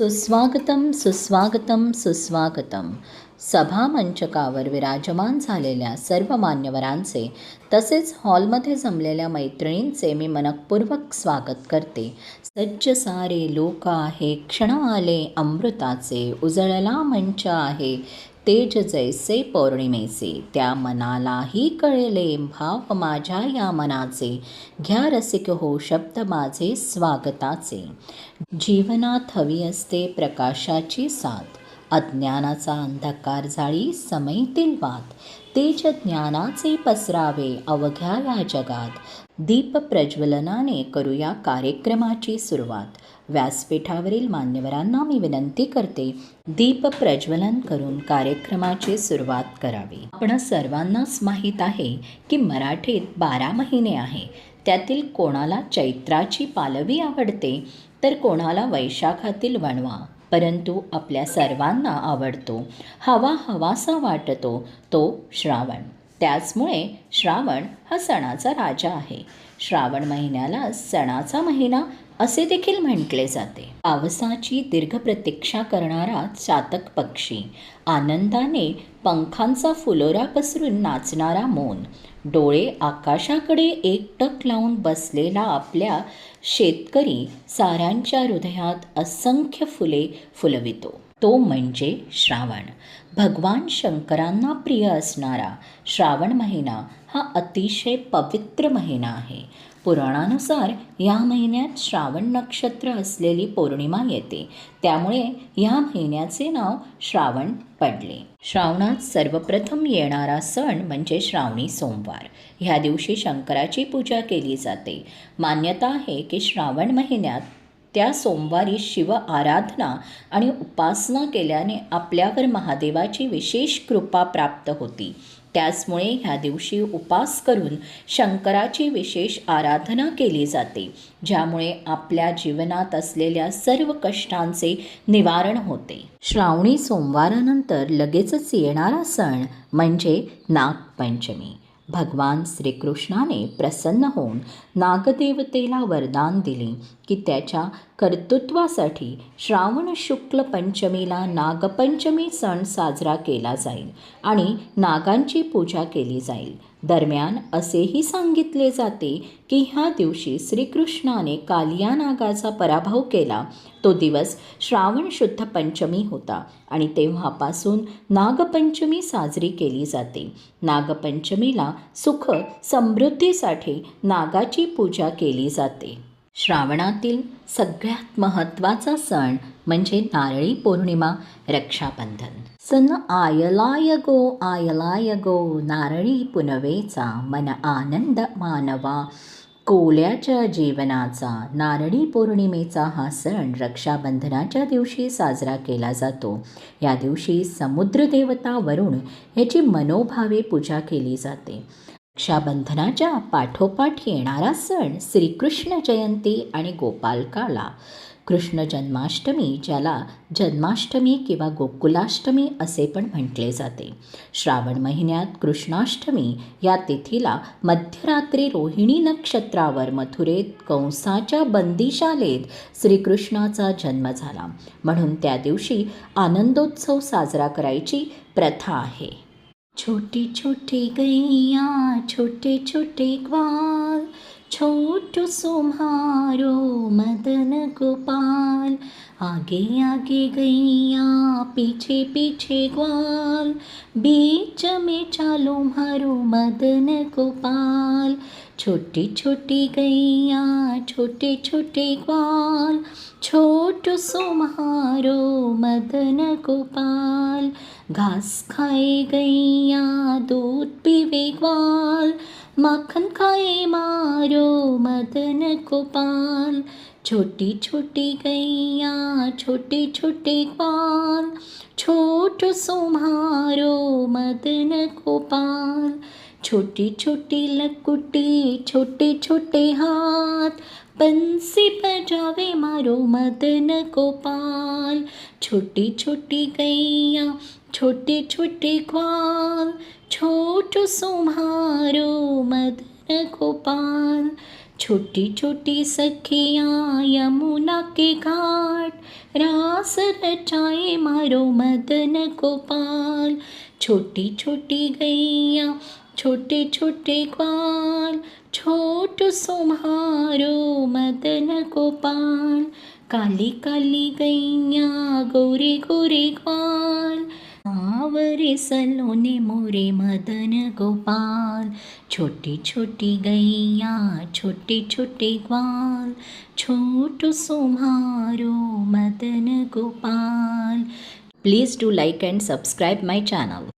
सुस्वागतम सुस्वागतम सुस्वागतम. सभामंचकावर विराजमान झालेल्या सर्व मान्यवरांचे तसेच हॉलमध्ये जमलेल्या मैत्रिणींचे मी मनपूर्वक स्वागत करते. सज्ज सारे लोक आहे क्षण आले अमृताचे उजळला मंच आहे. तेज जैसे पौर्णिमेचे. त्या मनालाही कळले भाव माझ्या या मनाचे. घ्या रसिक हो शब्द माझे स्वागताचे. जीवनात हवी असते प्रकाशाची साथ. अज्ञानाचा अंधकार जाळी समयतील वाद. तेज ज्ञानाचे पसरावे अवघ्या या जगात. दीप प्रज्वलनाने करूया कार्यक्रमाची सुरुवात. व्यासपीठावरील मान्यवरांना मी विनंती करते दीप प्रज्वलन करून कार्यक्रमाची सुरुवात करावी. आपण सर्वांनाच माहीत आहे की मराठीत बारा महिने आहे. त्यातील कोणाला चैत्राची पालवी आवडते तर कोणाला वैशाखातील वणवा. परंतु आपल्या सर्वांना आवडतो. हवा हवासा वाटतो तो श्रावण. त्याचमुळे श्रावण हा सणाचा राजा आहे. श्रावण महिन्याला सणाचा महिना असे देखील म्हटले जाते. पावसाची दीर्घ प्रतीक्षा करणारा चातक पक्षी. आनंदाने पंखांचा फुलोरा पसरून नाचणारा मोन. डोळे आकाशाकडे एकटक लावून बसलेला आपल्या शेतकरी साऱ्यांच्या हृदयात असंख्य फुले फुलवितो. तो म्हणजे श्रावण. भगवान शंकरांना प्रिय असणारा श्रावण महिना हा अतिशय पवित्र महिना आहे. पुराणानुसार या महिन्यात श्रावण नक्षत्र असलेली पौर्णिमा येते. त्यामुळे या महिन्याचे नाव श्रावण पडले. श्रावणात सर्वप्रथम येणारा सण म्हणजे श्रावणी सोमवार. ह्या दिवशी शंकराची पूजा केली जाते. मान्यता आहे की श्रावण महिन्यात त्या सोमवारी शिव आराधना आणि उपासना केल्याने आपल्यावर महादेवाची विशेष कृपा प्राप्त होती. त्याचमुळे ह्या दिवशी उपास करून शंकराची विशेष आराधना केली जाते ज्यामुळे आपल्या जीवनात असलेल्या सर्व कष्टांचे निवारण होते. श्रावणी सोमवारानंतर लगेचच येणारा सण म्हणजे नागपंचमी. भगवान श्रीकृष्णाने प्रसन्न होऊन नागदेवतेला वरदान दिले की त्याच्या कर्तृत्वासाठी श्रावण शुक्ल पंचमीला नागपंचमी सण साजरा केला जाईल आणि नागांची पूजा केली जाईल. दरम्यान असेही सांगितले जाते की ह्या दिवशी श्रीकृष्णाने कालिया नागाचा पराभव केला. तो दिवस श्रावण शुद्ध पंचमी होता आणि तेव्हापासून नागपंचमी साजरी केली जाते. नागपंचमीला सुख समृद्धीसाठी नागाची पूजा केली जाते. श्रावणातील सगळ्यात महत्त्वाचा सण म्हणजे नारळी पौर्णिमा रक्षाबंधन. सन आयलाय गो आयलाय गो नारळी पुनवेचा मन आनंद मानवा. कोल्याच्या जीवनाचा नारळी पौर्णिमेचा हा सण रक्षाबंधनाच्या दिवशी साजरा केला जातो. या दिवशी समुद्रदेवता वरुण याची मनोभावे पूजा केली जाते. रक्षाबंधनाच्या पाठोपाठ येणारा सण श्रीकृष्ण जयंती आणि गोपालकाला. कृष्ण जन्माष्टमी ज्याला जन्माष्टमी किंवा गोकुलाष्टमी असे पण म्हटले जाते. श्रावण महिन्यात कृष्णाष्टमी या तिथीला मध्यरात्री रोहिणी नक्षत्रावर मथुरेत कंसाच्या बंदीशालेत श्रीकृष्णाचा जन्म झाला. म्हणून त्या दिवशी आनंदोत्सव साजरा करायची प्रथा आहे. छोटी छोटी गैया छोटे छोटे ग्वाल छोटू सुम्हारो मदन गोपाल आगे आगे गैया पीछे पीछे ग्वाल बीच में चालो मारो मदन गोपाल छोटी छोटी गैया छोटे छोटे ग्वाल छोटू सुम्हारो मदन गोपाल घास खाए गैया दूध पीवे ग्वाल माखन खाए मारो मदन गोपाल। छोटी छोटी गैया छोटे छोटे ग्वाल। छोटो सुम्हारो मदन गोपाल। छोटी छोटी लकुटी छोटे छोटे हाथ बंसी बजावे मारो मदन गोपाल। छोटी छोटी गैया छोटे छोटे ग्वाल। छोटो सुम्हारो मदन गोपाल। छोटी छोटी सखियाँ यमुना के घाट रास रचाए मारो मदन गोपाल। छोटी छोटी गैया छोटे छोटे ग्वाल छोट सुम्हारो मदन गोपाल। काली काली गैया गोरे गोरे ग्वाल आवरे सलोने मोरे मदन गोपाल। छोटी छोटी गैया छोटे छोटे ग्वाल छोटू सुम्हारो Madan Gopal. Please do like and subscribe my channel